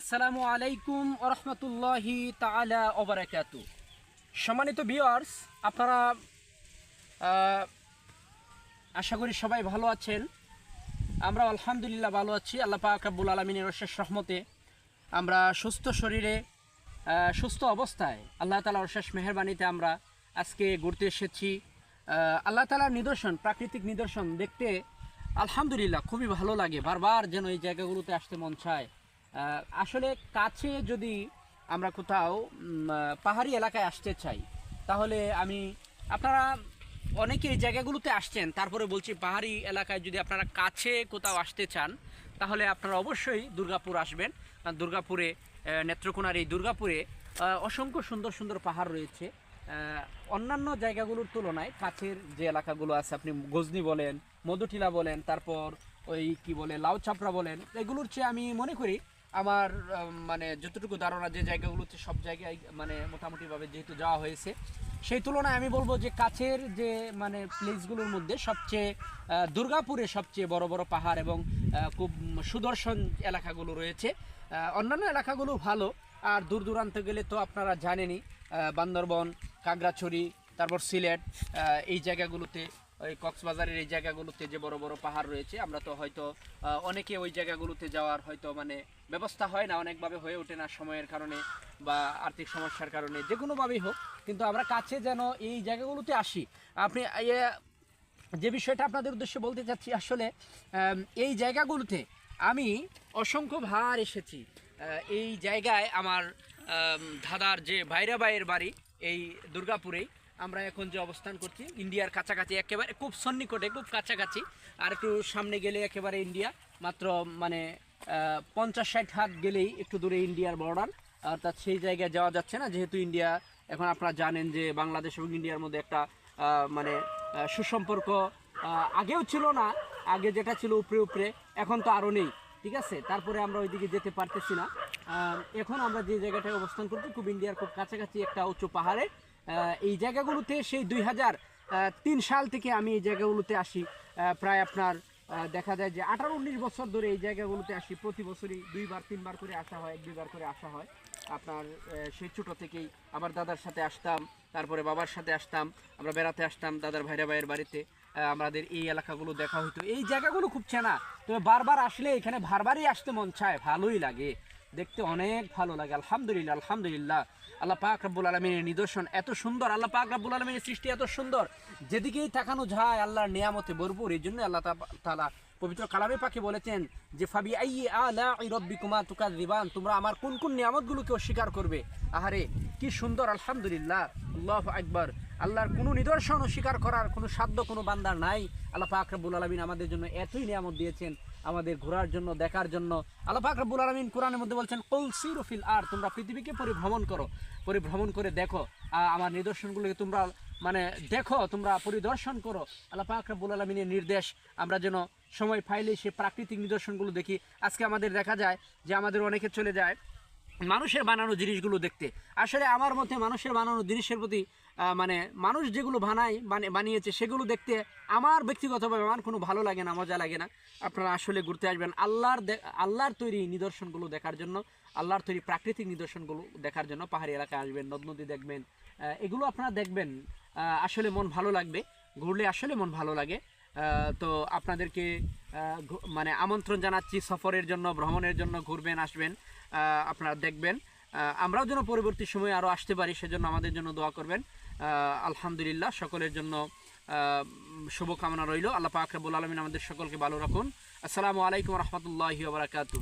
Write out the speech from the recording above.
আসসালামু আলাইকুম ওরহমতুল্লাহি তালা ওবরাকাতু সম্মানিত ভিউয়ার্স আপনারা আশা করি সবাই ভালো আছেন। আমরা আলহামদুলিল্লাহ ভালো আছি। আল্লাহ পাক রাব্বুল আলমিনের অশেষ রহমতে আমরা সুস্থ শরীরে সুস্থ অবস্থায় আল্লাহ তালার অশেষ মেহরবানিতে আমরা আজকে ঘুরতে এসেছি। আল্লাহ তালার নিদর্শন, প্রাকৃতিক নিদর্শন দেখতে আলহামদুলিল্লাহ খুবই ভালো লাগে। বারবার যেন এই জায়গাগুলোতে আসতে মন চায়। আসলে কাছে যদি আমরা কোথাও পাহাড়ি এলাকায় আসতে চাই, তাহলে আমি, আপনারা অনেকে এই জায়গাগুলোতে আসছেন, তারপরে বলছি পাহাড়ি এলাকায় যদি আপনারা কাছে কোথাও আসতে চান, তাহলে আপনারা অবশ্যই দুর্গাপুর আসবেন। দুর্গাপুরে নেত্রকোনার এই দুর্গাপুরে অসংখ্য সুন্দর সুন্দর পাহাড় রয়েছে। অন্যান্য জায়গাগুলোর তুলনায় কাছের যে এলাকাগুলো আছে, আপনি গজনি বলেন, মধুটিলা বলেন, তারপর ওই কি বলে লাউ চাপড়া বলেন, এগুলোর চেয়ে আমি মনে করি আমার মানে যতটুকু ধারণা যে জায়গাগুলোতে সব জায়গায় মানে মোটামুটিভাবে যেহেতু যাওয়া হয়েছে, সেই তুলনায় আমি বলব যে কাছের যে মানে প্লেসগুলোর মধ্যে সবচেয়ে দুর্গাপুরে সবচেয়ে বড় বড় পাহাড় এবং খুব সুদর্শন এলাকাগুলো রয়েছে। অন্যান্য এলাকাগুলো ভালো, আর দূর দূরান্ত গেলে তো আপনারা জানেনই বান্দরবন কাগড়াছড়ি তারপর সিলেট এই জায়গাগুলোতে ওই কক্সবাজারের এই জায়গাগুলোতে যে বড় বড় পাহাড় রয়েছে আমরা তো হয়তো অনেকে ওই জায়গাগুলোতে যাওয়ার হয়তো মানে ব্যবস্থা হয় না অনেকভাবে হয়ে ওঠে না সময়ের কারণে বা আর্থিক সমস্যার কারণে যে কোনোভাবেই হোক। কিন্তু আমরা কাছে যেন এই জায়গাগুলোতে আসি। আপনি যে বিষয়টা আপনাদের উদ্দেশ্যে বলতে চাচ্ছি আসলে এই জায়গাগুলোতে আমি অসংখ্য ভার এসেছি। এই জায়গায় আমার আম, দাদার যে ভাইরা ভাইয়ের বাড়ি এই দুর্গাপুরেই আমরা এখন যে অবস্থান করছি, ইন্ডিয়ার কাছাকাছি, একেবারে খুব সন্নিকটে, খুব কাছাকাছি, আর একটু সামনে গেলে একেবারে ইন্ডিয়া, মাত্র মানে পঞ্চাশ ষাট হাত গেলেই একটু দূরে ইন্ডিয়ার বর্ডার অর্থাৎ সেই জায়গায় যাওয়া যাচ্ছে না, যেহেতু ইন্ডিয়া, এখন আপনারা জানেন যে বাংলাদেশ এবং ইন্ডিয়ার মধ্যে একটা মানে সুসম্পর্ক আগেও ছিল না, আগে যেটা ছিল উপরে উপরে, এখন তো আরও নেই, ঠিক আছে? তারপরে আমরা ওইদিকে যেতে পারতেছি না। এখন আমরা যে জায়গাটায় অবস্থান করছি, খুব ইন্ডিয়ার খুব কাছাকাছি একটা উঁচু পাহাড়ে এই জায়গাগুলোতে সেই দুই হাজার তিন সাল থেকে আমি এই জায়গাগুলোতে আসি। প্রায় আপনার দেখা যায় যে আঠারো উনিশ বছর ধরে এই জায়গাগুলোতে আসি। প্রতি বছরই দুইবার, তিনবার করে আসা হয় এক দুইবার করে আসা হয়। আপনার সেই ছোটো থেকেই আমার দাদার সাথে আসতাম, তারপরে বাবার সাথে আসতাম, আমরা বেড়াতে আসতাম দাদার ভাইরা ভাইয়ের বাড়িতে। আমাদের এই এলাকাগুলো দেখা হতো এই জায়গাগুলো খুব চেনা, তবে বারবার আসলে এখানে বারবারই আসতে মন চায়, ভালোই লাগে। দেখতে অনেক ভালো লাগে, আলহামদুলিল্লাহ আলহামদুলিল্লাহ। আল্লাহ পাক রাব্বুল আলমিনের নিদর্শন এত সুন্দর, আল্লাহ পাক রাব্বুল আলমিনের সৃষ্টি এত সুন্দর। যেদিকেই তাকানো যায়, আল্লাহর নিয়ামতে ভরপুর। এই জন্য আল্লাহ তা- তাআলা পবিত্র কালামে পাখি বলেছেন যে, ফাবি আই আলা রব্বিকুমা তুকা দিবান তোমরা আমার কোন কোন নিয়ামতগুলোকে অস্বীকার করবে? আহারে, কি সুন্দর, আলহামদুলিল্লাহ। আল্লাহ আকবার। আল্লাহর কোনো নিদর্শন অস্বীকার করার কোনো সাধ্য, কোনো বান্দার নাই। আল্লাহ পাক রাব্বুল আলমিন আমাদের জন্য এতই নিয়ামত দিয়েছেন, আমাদের ঘোরার জন্য, দেখার জন্য। আল্লাহ পাক রাব্বুল আলমিন কোরআনের মধ্যে বলছেন, কল সিরফিল আর তোমরা পৃথিবীকে পরিভ্রমণ করো। পরিভ্রমণ করে দেখো আমার নিদর্শনগুলোকে তোমরা মানে দেখো, তোমরা পরিদর্শন করো। আল্লাহ পাক রাব্বুল আলমিনের নির্দেশ, আমরা যেন সময় পাইলে সে প্রাকৃতিক নিদর্শনগুলো দেখি। আজকে আমাদের দেখা যায় যে আমাদের অনেকে চলে যায় মানুষের বানানো জিনিসগুলো দেখতে। আসলে আমার মতে মানুষের বানানো জিনিসের প্রতি মানে মানুষ যেগুলো বানায় মানে বানিয়েছে, সেগুলো দেখতে আমার ব্যক্তিগতভাবে আমার কোনো ভালো লাগে না, মজা লাগে না। আপনারা আসলে ঘুরতে আসবেন আল্লাহর আল্লাহর তৈরি নিদর্শনগুলো দেখার জন্য, আল্লাহর তৈরি প্রাকৃতিক নিদর্শনগুলো দেখার জন্য পাহাড়ি এলাকায় আসবেন, নদ নদী দেখবেন এগুলো আপনারা দেখবেন আসলে মন ভালো লাগবে, ঘুরলে আসলে মন ভালো লাগে। তো আপনাদেরকে মানে আমন্ত্রণ জানাচ্ছি সফরের জন্য, ভ্রমণের জন্য, ঘুরবেন, আসবেন আপনারা দেখবেন। আমরাও যেন পরবর্তী সময়ে আরও আসতে পারি, সেজন্য আমাদের জন্য দোয়া করবেন। আলহামদুলিল্লাহ, সকলের জন্য শুভকামনা রইল। আল্লাহ পাক রাব্বুল আলমিন আমাদের সকলকে ভালো রাখুন। আসসালামু আলাইকুম রহমতুল্লাহি বারাকাতু